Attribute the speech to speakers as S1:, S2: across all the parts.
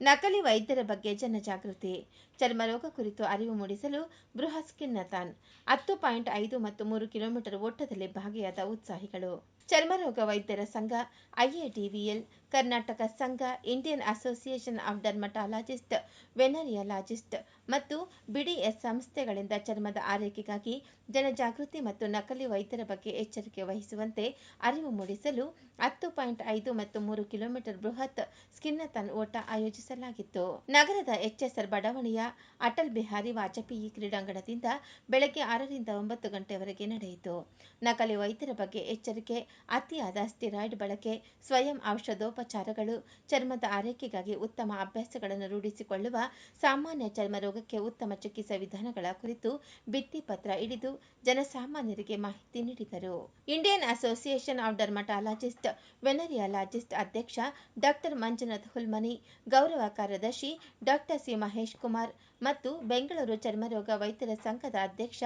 S1: ನಕಲಿ ವೈದ್ಯರ ಬಗ್ಗೆ ಜನಜಾಗೃತಿ. ಚರ್ಮರೋಗ ಕುರಿತು ಅರಿವು ಮೂಡಿಸಲು ಬೃಹತ್ ಸ್ಕಿನ್ನಥಾನ್ ಹತ್ತು ಪಾಯಿಂಟ್ ಐದು ಮತ್ತು ಮೂರು ಕಿಲೋಮೀಟರ್ ಓಟದಲ್ಲಿ ಭಾಗಿಯಾದ ಉತ್ಸಾಹಿಗಳು. ಚರ್ಮರೋಗ ವೈದ್ಯರ ಸಂಘ ಐಎಡಿವಿಎಲ್ ಕರ್ನಾಟಕ ಸಂಘ, Indian association of dermatologist, venereologist ಮತ್ತು ಬಿಡಿಎಸ್ ಸಂಸ್ಥೆಗಳಿಂದ ಚರ್ಮದ ಆರೈಕೆಗಾಗಿ ಜನಜಾಗೃತಿ ಮತ್ತು ನಕಲಿ ವೈದ್ಯರ ಬಗ್ಗೆ ಎಚ್ಚರಿಕೆ ವಹಿಸುವಂತೆ ಅರಿವು ಮೂಡಿಸಲು ಹತ್ತು ಪಾಯಿಂಟ್ ಐದು ಮತ್ತು ಮೂರು ಕಿಲೋಮೀಟರ್ ಬೃಹತ್ ಸ್ಕಿನ್ನತನ್ ಓಟ ಆಯೋಜಿಸಲಾಗಿತ್ತು. ನಗರದ ಎಚ್ಎಸ್ಆರ್ ಬಡಾವಣೆಯ ಅಟಲ್ ಬಿಹಾರಿ ವಾಜಪೇಯಿ ಕ್ರೀಡಾಂಗಣದಿಂದ ಬೆಳಗ್ಗೆ ಆರರಿಂದ ಒಂಬತ್ತು ಗಂಟೆವರೆಗೆ ನಡೆಯಿತು. ನಕಲಿ ವೈದ್ಯರ ಬಗ್ಗೆ ಎಚ್ಚರಿಕೆ ಅತಿಯಾದ ಸ್ಟಿರಾಯ್ಡ್ ಬಳಕೆ ಸ್ವಯಂ ಔಷಧೋಪಚಾರಗಳು, ಚರ್ಮದ ಆರೈಕೆಗಾಗಿ ಉತ್ತಮ ಅಭ್ಯಾಸಗಳನ್ನು ರೂಢಿಸಿಕೊಳ್ಳುವ, ಸಾಮಾನ್ಯ ಚರ್ಮ ರೋಗಕ್ಕೆ ಉತ್ತಮ ಚಿಕಿತ್ಸಾ ವಿಧಾನಗಳ ಕುರಿತು ಭಿತ್ತಿಪತ್ರ ಹಿಡಿದು ಜನಸಾಮಾನ್ಯರಿಗೆ ಮಾಹಿತಿ ನೀಡಿದರು. Indian association of dermatologist, venereologist ಅಧ್ಯಕ್ಷ ಡಾಕ್ಟರ್ ಮಂಜುನಾಥ್ ಹುಲ್ಮನಿ, ಗೌರವ ಕಾರ್ಯದರ್ಶಿ ಡಾಕ್ಟರ್ ಸಿ. ಮಹೇಶ್ ಕುಮಾರ್ ಮತ್ತು ಬೆಂಗಳೂರು ಚರ್ಮರೋಗ ವೈದ್ಯರ ಸಂಘದ ಅಧ್ಯಕ್ಷ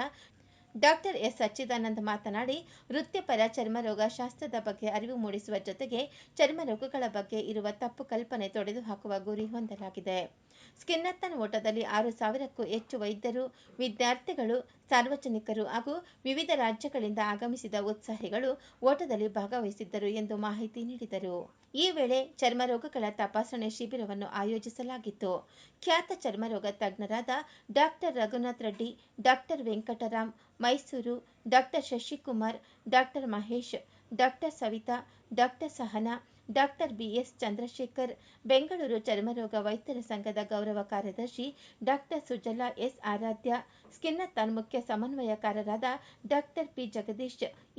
S1: ಡಾಕ್ಟರ್ ಎಸ್ ಸಚ್ಚಿದಾನಂದ್ ಮಾತನಾಡಿ ವೃತ್ತಿಪರ ಚರ್ಮರೋಗ ಶಾಸ್ತ್ರದ ಬಗ್ಗೆ ಅರಿವು ಮೂಡಿಸುವ ಜೊತೆಗೆ ಚರ್ಮರೋಗಗಳ ಬಗ್ಗೆ ಇರುವ ತಪ್ಪು ಕಲ್ಪನೆ ತೊಡೆದು ಹಾಕುವ ಗುರಿ ಹೊಂದಲಾಗಿದೆ. ಸ್ಕಿನ್ನತ್ತನ್ ಓಟದಲ್ಲಿ ಆರು ಸಾವಿರಕ್ಕೂ ಹೆಚ್ಚು ವೈದ್ಯರು, ವಿದ್ಯಾರ್ಥಿಗಳು, ಸಾರ್ವಜನಿಕರು ಹಾಗೂ ವಿವಿಧ ರಾಜ್ಯಗಳಿಂದ ಆಗಮಿಸಿದ ಉತ್ಸಾಹಿಗಳು ಓಟದಲ್ಲಿ ಭಾಗವಹಿಸಿದ್ದರು ಎಂದು ಮಾಹಿತಿ ನೀಡಿದರು. ಈ ವೇಳೆ ಚರ್ಮರೋಗಗಳ ತಪಾಸಣೆ ಶಿಬಿರವನ್ನು ಆಯೋಜಿಸಲಾಗಿತ್ತು. ಖ್ಯಾತ ಚರ್ಮರೋಗ ತಜ್ಞರಾದ doctor Raghunath Reddy doctor Venkatram Mysuru doctor Shashikumar doctor Mahesh doctor Savitha doctor Sahana doctor BS Chandrashekar Bengaluru ಚರ್ಮರೋಗ ವೈದ್ಯರ ಸಂಘದ ಗೌರವ ಕಾರ್ಯದರ್ಶಿ doctor Sujala S Aradhya skinathon ಮುಖ್ಯ ಸಮನ್ವಯಕಾರರಾದ doctor P. Jagadish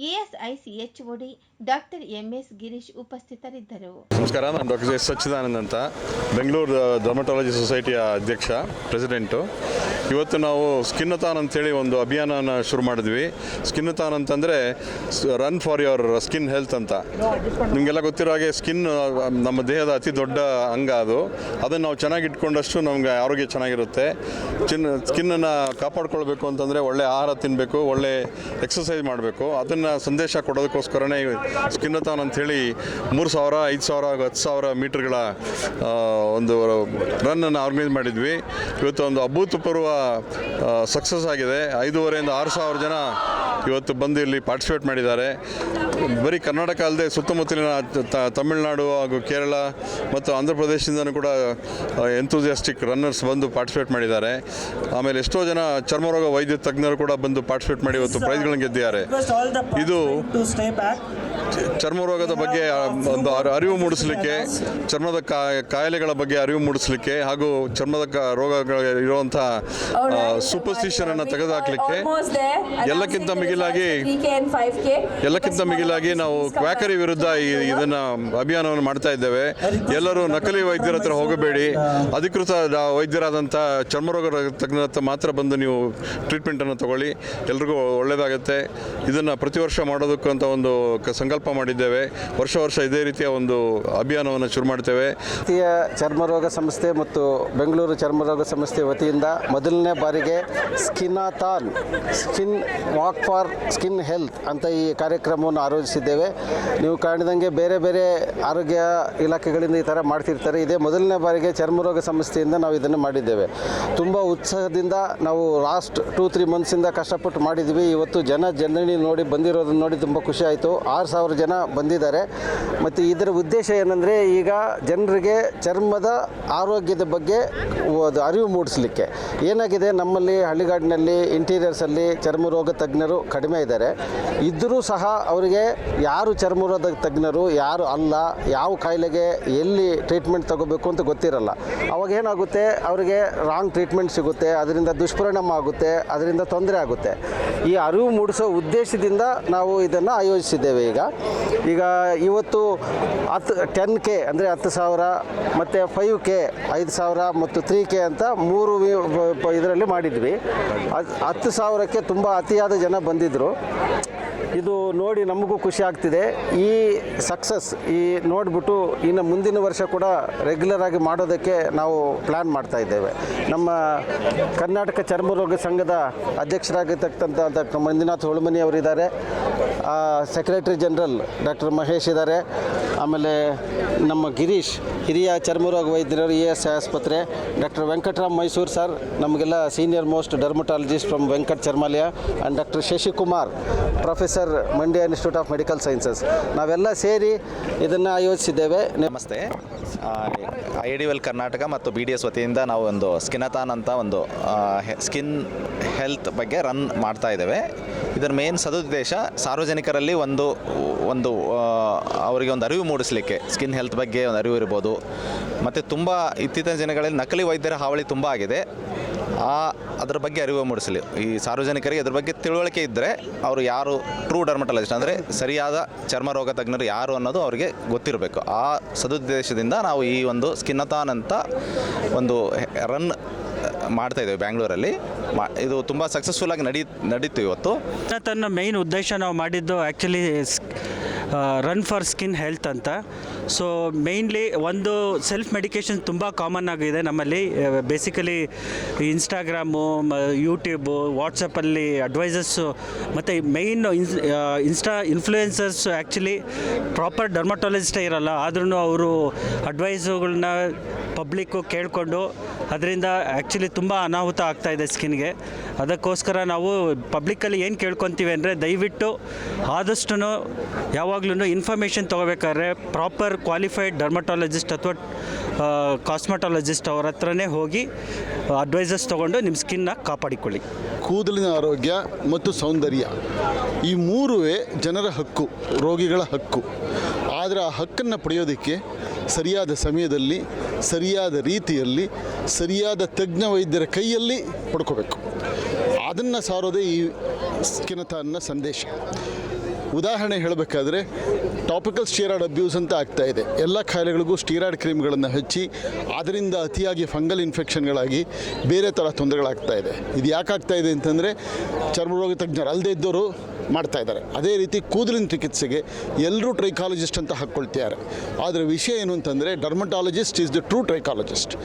S1: ESIC HOD doctor MS Girish ಉಪಸ್ಥಿತರಿದ್ದರು.
S2: ನಮಸ್ಕಾರ, ನಾನು doctor S Sachidanand ಅಂತ, ಬೆಂಗಳೂರು ಡರ್ಮಟಾಲಜಿ ಸೊಸೈಟಿಯ ಅಧ್ಯಕ್ಷ, ಪ್ರೆಸಿಡೆಂಟು. ಇವತ್ತು ನಾವು ಸ್ಕಿನ್ನತಾನ್ ಅಂತೇಳಿ ಒಂದು ಅಭಿಯಾನನ ಶುರು ಮಾಡಿದ್ವಿ. ಸ್ಕಿನ್ನತಾನ್ ಅಂತಂದರೆ run for your skin health ಅಂತ. ನಿಮಗೆಲ್ಲ ಗೊತ್ತಿರೋ ಹಾಗೆ ಸ್ಕಿನ್ ನಮ್ಮ ದೇಹದ ಅತಿ ದೊಡ್ಡ ಅಂಗ ಅದು. ಅದನ್ನು ನಾವು ಚೆನ್ನಾಗಿ ಇಟ್ಕೊಂಡಷ್ಟು ನಮಗೆ ಆರೋಗ್ಯ ಚೆನ್ನಾಗಿರುತ್ತೆ. ಚಿನ್ ಸ್ಕಿನ್ನನ್ನು ಕಾಪಾಡ್ಕೊಳ್ಬೇಕು ಅಂತಂದರೆ ಒಳ್ಳೆ ಆಹಾರ ತಿನ್ನಬೇಕು ಒಳ್ಳೆ ಎಕ್ಸಸೈಸ್ ಮಾಡಬೇಕು. ಅದನ್ನು ಸಂದೇಶ ಕೊಡೋದಕ್ಕೋಸ್ಕರನೇ ಸ್ಕಿನ್ನತಾನ್ ಅಂಥೇಳಿ ಮೂರು ಸಾವಿರ, ಐದು ಸಾವಿರ, ಹತ್ತು ಸಾವಿರ ಮೀಟ್ರ್ಗಳ ಒಂದು ರನ್ನನ್ನು ಆರ್ಗನೈಸ್ ಮಾಡಿದ್ವಿ. ಇವತ್ತು ಒಂದು ಅಭೂತಪೂರ್ವ ಸಕ್ಸಸ್ ಆಗಿದೆ. ಐದೂವರೆಯಿಂದ ಆರು ಸಾವಿರ ಜನ ಇವತ್ತು ಬಂದು ಇಲ್ಲಿ ಪಾರ್ಟಿಸಿಪೇಟ್ ಮಾಡಿದ್ದಾರೆ. ಬರೀ ಕರ್ನಾಟಕ ಅಲ್ಲದೆ ಸುತ್ತಮುತ್ತಲಿನ ತಮಿಳುನಾಡು ಹಾಗೂ ಕೇರಳ ಮತ್ತು ಆಂಧ್ರ ಪ್ರದೇಶದಿಂದನೂ ಕೂಡ ಎಂಥೂಸಿಯಾಸ್ಟಿಕ್ ರನ್ನರ್ಸ್ ಬಂದು ಪಾರ್ಟಿಸಿಪೇಟ್ ಮಾಡಿದ್ದಾರೆ. ಆಮೇಲೆ ಎಷ್ಟೋ ಜನ ಚರ್ಮರೋಗ ವೈದ್ಯ ತಜ್ಞರು ಕೂಡ ಬಂದು ಪಾರ್ಟಿಸಿಪೇಟ್ ಮಾಡಿ ಇವತ್ತು ಪ್ರೈಸ್ಗಳನ್ನು ಗೆದ್ದಿದ್ದಾರೆ. ಇದು ಚರ್ಮ ರೋಗದ ಬಗ್ಗೆ ಒಂದು ಅರಿ- ಅರಿವು ಮೂಡಿಸಲಿಕ್ಕೆ ಚರ್ಮದ ಕಾಯಿಲೆಗಳ ಬಗ್ಗೆ ಅರಿವು ಮೂಡಿಸಲಿಕ್ಕೆ ಹಾಗೂ ಚರ್ಮದ ಕ- ರೋಗಗಳ ಇರುವಂಥ ಸೂಪರ್ಸ್ಟಿಷನ್ ಅನ್ನು ತೆಗೆದುಹಾಕಲಿಕ್ಕೆ ಎಲ್ಲಕ್ಕಿಂತ ಮಿಗಿಲಾಗಿ ಎಲ್ಲಕ್ಕಿಂತ ಮಿಗಿಲಾಗಿ ನಾವು ಕ್ವಾಕರಿ ವಿರುದ್ಧ ಈ ಇದನ್ನ ಅಭಿಯಾನವನ್ನು ಮಾಡ್ತಾ ಇದ್ದೇವೆ. ಎಲ್ಲರೂ ನಕಲಿ ವೈದ್ಯರ ಹತ್ರ ಹೋಗಬೇಡಿ. ಅಧಿಕೃತ ವೈದ್ಯರಾದಂತಹ ವೈದ್ಯರಾದಂಥ ಚರ್ಮರೋಗ ತಜ್ಞರ ಹತ್ರ ಮಾತ್ರ ಬಂದು ನೀವು ಟ್ರೀಟ್ಮೆಂಟನ್ನು ತಗೊಳ್ಳಿ. ಎಲ್ರಿಗೂ ಒಳ್ಳೆಯದಾಗುತ್ತೆ ಇದನ್ನು ಪ್ರತಿ ವರ್ಷ ಮಾಡೋದಕ್ಕಂತ ಅಂತ ಒಂದು ಕ- ಸಂಕಲ್ಪ ಮಾಡಿದ್ದೇವೆ. ವರ್ಷ ವರ್ಷ ಇದೇ ರೀತಿಯ ಒಂದು ಅಭಿಯಾನವನ್ನು ಶುರು ಮಾಡ್ತೇವೆ.
S3: ಭಾರತೀಯ ಚರ್ಮರೋಗ ಸಂಸ್ಥೆ ಮತ್ತು ಬೆಂಗಳೂರು ಚರ್ಮರೋಗ ಸಂಸ್ಥೆ ವತಿಯಿಂದ ಮೊದಲನೇ ಬಾರಿಗೆ skinathon, skin walk for skin health ಅಂತ ಈ ಕಾರ್ಯಕ್ರಮವನ್ನು ಆಯೋಜಿಸಿದ್ದೇವೆ. ನೀವು ಕಾಣಿದಂಗೆ ಬೇರೆ ಬೇರೆ ಆರೋಗ್ಯ ಇಲಾಖೆಗಳಿಂದ ಈ ಥರ ಮಾಡ್ತಿರ್ತಾರೆ. ಇದೇ ಮೊದಲನೇ ಬಾರಿಗೆ ಚರ್ಮರೋಗ ಸಂಸ್ಥೆಯಿಂದ ನಾವು ಇದನ್ನು ಮಾಡಿದ್ದೇವೆ. ತುಂಬ ಉತ್ಸಾಹದಿಂದ ನಾವು ಲಾಸ್ಟ್ ಟೂ ತ್ರೀ ಮಂತ್ಸಿಂದ ಕಷ್ಟಪಟ್ಟು ಮಾಡಿದ್ವಿ. ಇವತ್ತು ಜನ ಜನನಿ ನೋಡಿ ಬಂದಿರೋದನ್ನ ನೋಡಿ ತುಂಬ ಖುಷಿ ಆಯಿತು. ಆರು ಸಾವಿರ ಜನ ಬಂದಿದ್ದಾರೆ. ಮತ್ತು ಇದರ ಉದ್ದೇಶ ಏನಂದರೆ ಈಗ ಜನರಿಗೆ ಚರ್ಮದ ಆರೋಗ್ಯದ ಬಗ್ಗೆ ಅರಿವು ಮೂಡಿಸಲಿಕ್ಕೆ. ಏನಾಗಿದೆ? ನಮ್ಮಲ್ಲಿ ಹಳ್ಳಿಗಾಡಿನಲ್ಲಿ, ಇಂಟೀರಿಯರ್ಸಲ್ಲಿ ಚರ್ಮರೋಗ ತಜ್ಞರು ಕಡಿಮೆ ಇದ್ದಾರೆ. ಇದ್ದರೂ ಸಹ ಅವರಿಗೆ ಯಾರು ಚರ್ಮರೋಗ ತಜ್ಞರು, ಯಾರು ಅಲ್ಲ, ಯಾವ ಕಾಯಿಲೆಗೆ ಎಲ್ಲಿ ಟ್ರೀಟ್ಮೆಂಟ್ ತಗೋಬೇಕು ಅಂತ ಗೊತ್ತಿರಲ್ಲ. ಅವಾಗ ಏನಾಗುತ್ತೆ? ಅವರಿಗೆ ರಾಂಗ್ ಟ್ರೀಟ್ಮೆಂಟ್ ಸಿಗುತ್ತೆ, ಅದರಿಂದ ದುಷ್ಪರಿಣಾಮ ಆಗುತ್ತೆ, ಅದರಿಂದ ತೊಂದರೆ ಆಗುತ್ತೆ. ಈ ಅರಿವು ಮೂಡಿಸೋ ಉದ್ದೇಶದಿಂದ ನಾವು ಇದನ್ನು ಆಯೋಜಿಸಿದ್ದೇವೆ ಈಗ. ಈಗ ಇವತ್ತು ಹತ್ತು ಟೆನ್ ಕೆ ಅಂದರೆ ಹತ್ತು ಸಾವಿರ, ಮತ್ತು ಫೈವ್ ಕೆ ಐದು ಸಾವಿರ ಮತ್ತು ತ್ರೀ ಕೆ ಅಂತ ಮೂರು ಇದರಲ್ಲಿ ಮಾಡಿದ್ವಿ. ಹತ್ತು ಸಾವಿರಕ್ಕೆ ತುಂಬ ಅತಿಯಾದ ಜನ ಬಂದಿದ್ದರು ಇದು ನೋಡಿ ನಮಗೂ ಖುಷಿ ಆಗ್ತಿದೆ. ಈ ಸಕ್ಸಸ್ ಈ ನೋಡಿಬಿಟ್ಟು ಇನ್ನು ಮುಂದಿನ ವರ್ಷ ಕೂಡ ರೆಗ್ಯುಲರ್ ಆಗಿ ಮಾಡೋದಕ್ಕೆ ನಾವು ಪ್ಲ್ಯಾನ್ ಮಾಡ್ತಾ ಇದ್ದೇವೆ. ನಮ್ಮ ಕರ್ನಾಟಕ ಚರ್ಮರೋಗ ಸಂಘದ ಅಧ್ಯಕ್ಷರಾಗಿರ್ತಕ್ಕಂಥ ಮಂಜುನಾಥ್ ಹೊಳಮನಿ ಅವರಿದ್ದಾರೆ. ಸೆಕ್ರೆಟರಿ ಜನರಲ್ ಡಾಕ್ಟರ್ ಮಹೇಶ್ ಇದ್ದಾರೆ. ಆಮೇಲೆ ನಮ್ಮ ಗಿರೀಶ್, ಹಿರಿಯ ಚರ್ಮರೋಗ ವೈದ್ಯರು ಇ ಎಸ್ ಆಸ್ಪತ್ರೆ, ಡಾಕ್ಟರ್ ವೆಂಕಟರಾಮ್ ಮೈಸೂರು ಸರ್, ನಮಗೆಲ್ಲ senior most dermatologist from Venkat Charmalaya and doctor Shashikumar, professor Mandya institute of medical sciences. ನಾವೆಲ್ಲ ಸೇರಿ ಇದನ್ನು ಆಯೋಜಿಸಿದ್ದೇವೆ.
S4: ನಮಸ್ತೆ. ಐ ಡಿ ವೆಲ್ ಕರ್ನಾಟಕ ಮತ್ತು ಬಿ ಡಿ ಎಸ್ ವತಿಯಿಂದ ನಾವು ಒಂದು ಸ್ಕಿನತಾನ್ ಅಂತ ಒಂದು ಸ್ಕಿನ್ ಹೆಲ್ತ್ ಬಗ್ಗೆ ರನ್ ಮಾಡ್ತಾ ಇದ್ದೇವೆ. ಇದರ ಮೇನ್ ಸದುದ್ದೇಶ ಸಾರ್ವಜನಿಕರಲ್ಲಿ ಒಂದು ಒಂದು ಅವರಿಗೆ ಒಂದು ಅರಿವು ಮೂಡಿಸಲಿಕ್ಕೆ ಸ್ಕಿನ್ ಹೆಲ್ತ್ ಬಗ್ಗೆ ಒಂದು ಅರಿವು ಇರ್ಬೋದು. ಮತ್ತು ತುಂಬ ಇತ್ತೀಚಿನ ದಿನಗಳಲ್ಲಿ ನಕಲಿ ವೈದ್ಯರ ಹಾವಳಿ ತುಂಬ ಆಗಿದೆ. ಆ, ಅದರ ಬಗ್ಗೆ ಅರಿವು ಮೂಡಿಸಲಿ. ಈ ಸಾರ್ವಜನಿಕರಿಗೆ ಅದ್ರ ಬಗ್ಗೆ ತಿಳುವಳಿಕೆ ಇದ್ದರೆ ಅವರು ಯಾರು ಟ್ರೂ ಡರ್ಮಟಾಲಜಿಸ್ಟ್ ಅಂದರೆ ಸರಿಯಾದ ಚರ್ಮ ರೋಗ ತಜ್ಞರು ಯಾರು ಅನ್ನೋದು ಅವರಿಗೆ ಗೊತ್ತಿರಬೇಕು. ಆ ಸದುದ್ದೇಶದಿಂದ ನಾವು ಈ ಒಂದು ಸ್ಕಿನ್ನತಾನ್ ಒಂದು ರನ್ ಮಾಡ್ತಾ ಇದ್ದೇವೆ ಬ್ಯಾಂಗ್ಳೂರಲ್ಲಿ. ಇದು ತುಂಬ ಸಕ್ಸಸ್ಫುಲ್ಲಾಗಿ ನಡೀ, ನಡೀತು ಇವತ್ತು.
S5: ತನ್ನ ಮೇಯ್ನ್ ಉದ್ದೇಶ ನಾವು ಮಾಡಿದ್ದು actually run for skin health ಅಂತ. ಸೊ ಮೇಯ್ನ್ಲಿ ಒಂದು ಸೆಲ್ಫ್ ಮೆಡಿಕೇಷನ್ ತುಂಬ ಕಾಮನ್ ಆಗಿದೆ ನಮ್ಮಲ್ಲಿ. ಬೇಸಿಕಲಿ ಇನ್ಸ್ಟಾಗ್ರಾಮು ಯೂಟ್ಯೂಬು ವಾಟ್ಸಪ್ಪಲ್ಲಿ ಅಡ್ವೈಸಸ್ಸು ಮತ್ತು main insta influencers actually proper ಡರ್ಮಟಾಲಜಿಸ್ಟೇ ಇರಲ್ಲ. ಆದ್ರೂ ಅವರು ಅಡ್ವೈಸುಗಳನ್ನ ಪಬ್ಲಿಕ್ಕು ಕೇಳಿಕೊಂಡು ಅದರಿಂದ ಆ್ಯಕ್ಚುಲಿ ತುಂಬ ಅನಾಹುತ ಆಗ್ತಾ ಇದೆ ಸ್ಕಿನ್ಗೆ ಅದಕ್ಕೋಸ್ಕರ ನಾವು ಪಬ್ಲಿಕ್ಕಲ್ಲಿ ಏನು ಕೇಳ್ಕೊತೀವಿ ಅಂದರೆ ದಯವಿಟ್ಟು ಆದಷ್ಟು ಯಾವಾಗ್ಲೂ ಇನ್ಫಾರ್ಮೇಷನ್ ತೊಗೋಬೇಕಾದ್ರೆ ಪ್ರಾಪರ್ ಕ್ವಾಲಿಫೈಡ್ ಡರ್ಮಟಾಲಜಿಸ್ಟ್ ಅಥವಾ ಕಾಸ್ಮೆಟಾಲಜಿಸ್ಟ್ ಅವ್ರ ಹತ್ರನೇ ಹೋಗಿ ಅಡ್ವೈಸಸ್ ತೊಗೊಂಡು ನಿಮ್ಮ ಸ್ಕಿನ್ನ ಕಾಪಾಡಿಕೊಳ್ಳಿ.
S6: ಕೂದಲಿನ ಆರೋಗ್ಯ ಮತ್ತು ಸೌಂದರ್ಯ, ಈ ಮೂರುವೇ ಜನರ ಹಕ್ಕು, ರೋಗಿಗಳ ಹಕ್ಕು. ಆದರೆ ಆ ಹಕ್ಕನ್ನು ಪಡೆಯೋದಕ್ಕೆ ಸರಿಯಾದ ಸಮಯದಲ್ಲಿ, ಸರಿಯಾದ ರೀತಿಯಲ್ಲಿ, ಸರಿಯಾದ ತಜ್ಞ ವೈದ್ಯರ ಕೈಯಲ್ಲಿ ಪಡ್ಕೋಬೇಕು. ಅದನ್ನು ಸಾರೋದೇ ಈ ಸ್ಕಿನತಾನ್ನ ಸಂದೇಶ. ಉದಾಹರಣೆ ಹೇಳಬೇಕಾದ್ರೆ ಟಾಪಿಕಲ್ ಸ್ಟೀರಾಯ್ಡ್ ಅಬ್ಯೂಸ್ ಅಂತ ಆಗ್ತಾ ಇದೆ. ಎಲ್ಲ ಕಾಯಿಲೆಗಳಿಗೂ ಸ್ಟೀರಾಯ್ಡ್ ಕ್ರೀಮ್ಗಳನ್ನು ಹಚ್ಚಿ, ಅದರಿಂದ ಅತಿಯಾಗಿ ಫಂಗಲ್ ಇನ್ಫೆಕ್ಷನ್ಗಳಾಗಿ ಬೇರೆ ಥರ ತೊಂದರೆಗಳಾಗ್ತಾ ಇದೆ. ಇದು ಯಾಕಾಗ್ತಾ ಇದೆ ಅಂತಂದರೆ ಚರ್ಮರೋಗ ತಜ್ಞರು ಅಲ್ಲದೆ ಇದ್ದವರು ಮಾಡ್ತಾ ಇದ್ದಾರೆ. ಅದೇ ರೀತಿ ಕೂದಲಿನ ಚಿಕಿತ್ಸೆಗೆ ಎಲ್ಲರೂ ಟ್ರೈಕಾಲಜಿಸ್ಟ್ ಅಂತ ಹಾಕ್ಕೊಳ್ತಿದ್ದಾರೆ ಆದರೆ ವಿಷಯ ಏನು ಅಂತಂದರೆ dermatologist is the true trichologist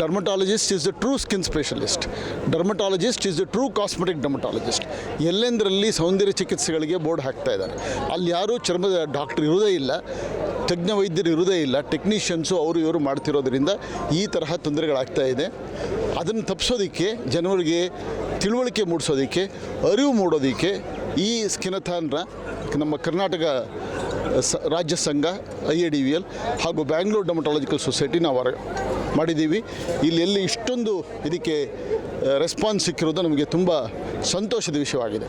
S6: dermatologist is the true skin specialist dermatologist is the true cosmetic dermatologist ಎಲ್ಲೆಂದರಲ್ಲಿ ಸೌಂದರ್ಯ ಚಿಕಿತ್ಸೆಗಳಿಗೆ ಬೋರ್ಡ್ ಹಾಕ್ತಾ ಇದ್ದಾರೆ ಅಲ್ಲಿ ಯಾರೂ ಚರ್ಮದ ಡಾಕ್ಟರ್ ಇರೋದೇ ಇಲ್ಲ, ತಜ್ಞ ವೈದ್ಯರು ಇರೋದೇ ಇಲ್ಲ ಟೆಕ್ನಿಷಿಯನ್ಸು ಅವರು ಇವರು ಮಾಡ್ತಿರೋದ್ರಿಂದ ಈ ತರಹ ತೊಂದರೆಗಳಾಗ್ತಾ ಇದೆ. ಅದನ್ನು ತಪ್ಪಿಸೋದಕ್ಕೆ ಜನರಿಗೆ ತಿಳುವಳಿಕೆ ಮೂಡಿಸೋದಕ್ಕೆ, ಅರಿವು ಮೂಡೋದಕ್ಕೆ ಈ ಸ್ಕಿನಥಾನ್ರ ನಮ್ಮ ಕರ್ನಾಟಕ ಸ, ರಾಜ್ಯ ಸಂಘ I A D V L ಹಾಗೂ ಬ್ಯಾಂಗ್ಳೂರ್ ಡಮಟಾಲಜಿಕಲ್ ಸೊಸೈಟಿ ನಾವು ಮಾಡಿದ್ದೀವಿ. ಇಲ್ಲಿ ಎಲ್ಲಿ ಇಷ್ಟೊಂದು ಇದಕ್ಕೆ ರೆಸ್ಪಾನ್ಸ್ ಸಿಕ್ಕಿರೋದು ನಮಗೆ ತುಂಬ ಸಂತೋಷದ ವಿಷಯವಾಗಿದೆ.